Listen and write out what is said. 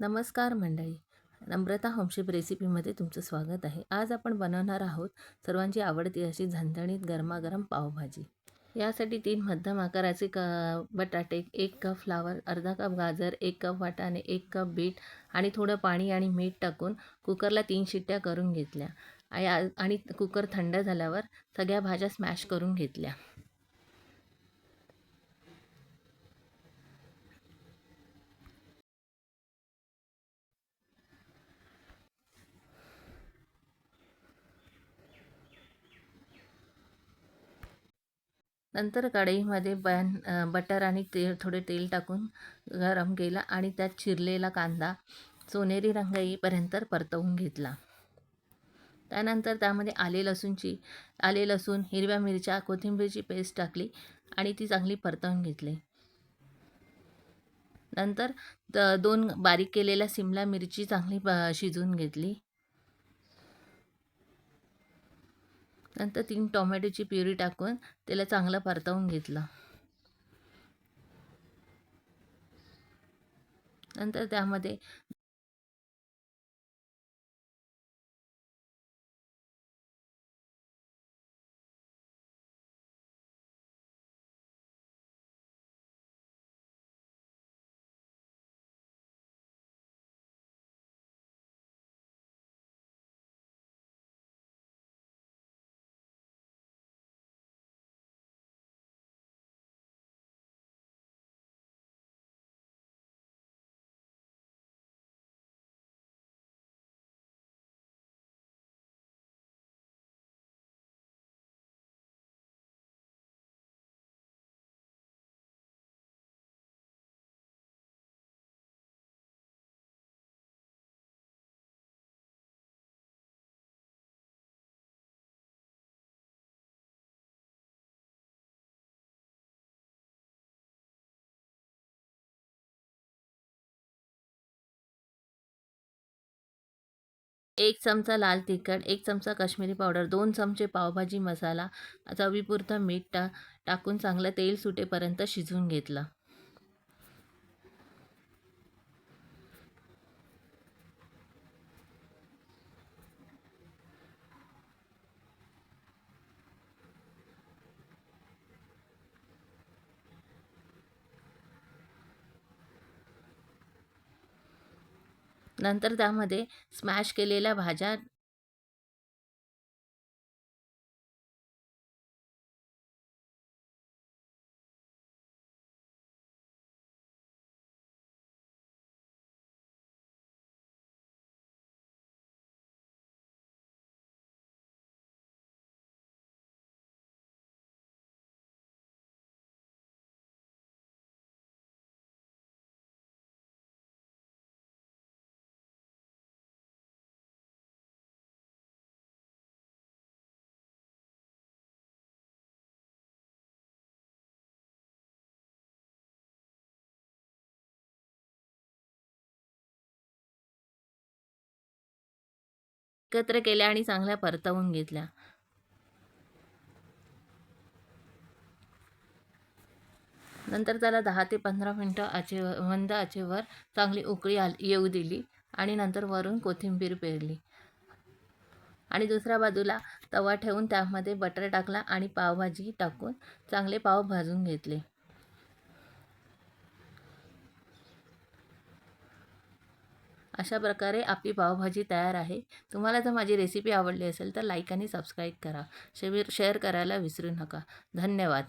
नमस्कार मंडळी. नम्रता होमशेप रेसिपीमध्ये तुमचं स्वागत आहे. आज आपण बनवणार आहोत सर्वांची आवडती अशी झणझणीत गरमागरम पावभाजी. यासाठी तीन मध्यम आकाराचे क बटाटे एक कप फ्लावर अर्धा कप गाजर एक कप वाटाणे एक कप बीट आणि थोडं पाणी आणि मीठ टाकून कुकरला तीन शिट्ट्या करून घेतल्या. आणि आणि कुकर थंड झाल्यावर सगळ्या भाज्या स्मॅश करून घेतल्या. नंतर कढईमध्ये बॅन बटर आणि तेल थोडे तेल टाकून गरम केलं आणि त्यात चिरलेला कांदा सोनेरी रंग येईपर्यंत परतवून घेतला. त्यानंतर त्यामध्ये आले लसूणची आले लसूण हिरव्या मिरच्या कोथिंबीरची पेस्ट टाकली आणि ती चांगली परतवून घेतली. नंतर द दोन बारीक केलेल्या सिमला मिरची चांगली शिजवून घेतली. नंतर तीन टोमॅटोची प्युरी टाकून त्याला चांगलं परतवून घेतलं. नंतर त्यामध्ये एक चमचा लाल तिखट एक चमचा काश्मीरी पावडर दोन चमचे पावभाजी मसाला चवीपुरतं मीठ टा टाकून चांगलं तेल सुटेपर्यंत शिजवून घेतलं. नंतर त्यामध्ये स्मॅश केलेल्या भाज्या एकत्र केल्या आणि चांगल्या परतवून घेतल्या. नंतर त्याला दहा ते पंधरा मिनटं आचे मंद आचेवर चांगली उकळी आली येऊ दिली आणि नंतर वरून कोथिंबीर पेरली. आणि दुसऱ्या बाजूला तवा ठेवून त्यामध्ये बटर टाकला आणि पावभाजी टाकून चांगले पाव भाजून घेतले. अशा प्रकारे आपली पावभाजी तयार आहे. तुम्हाला जर माझी रेसिपी आवडली असेल तर लाईक आणि सबस्क्राईब करा. शेअर शेअर करायला विसरू नका. धन्यवाद.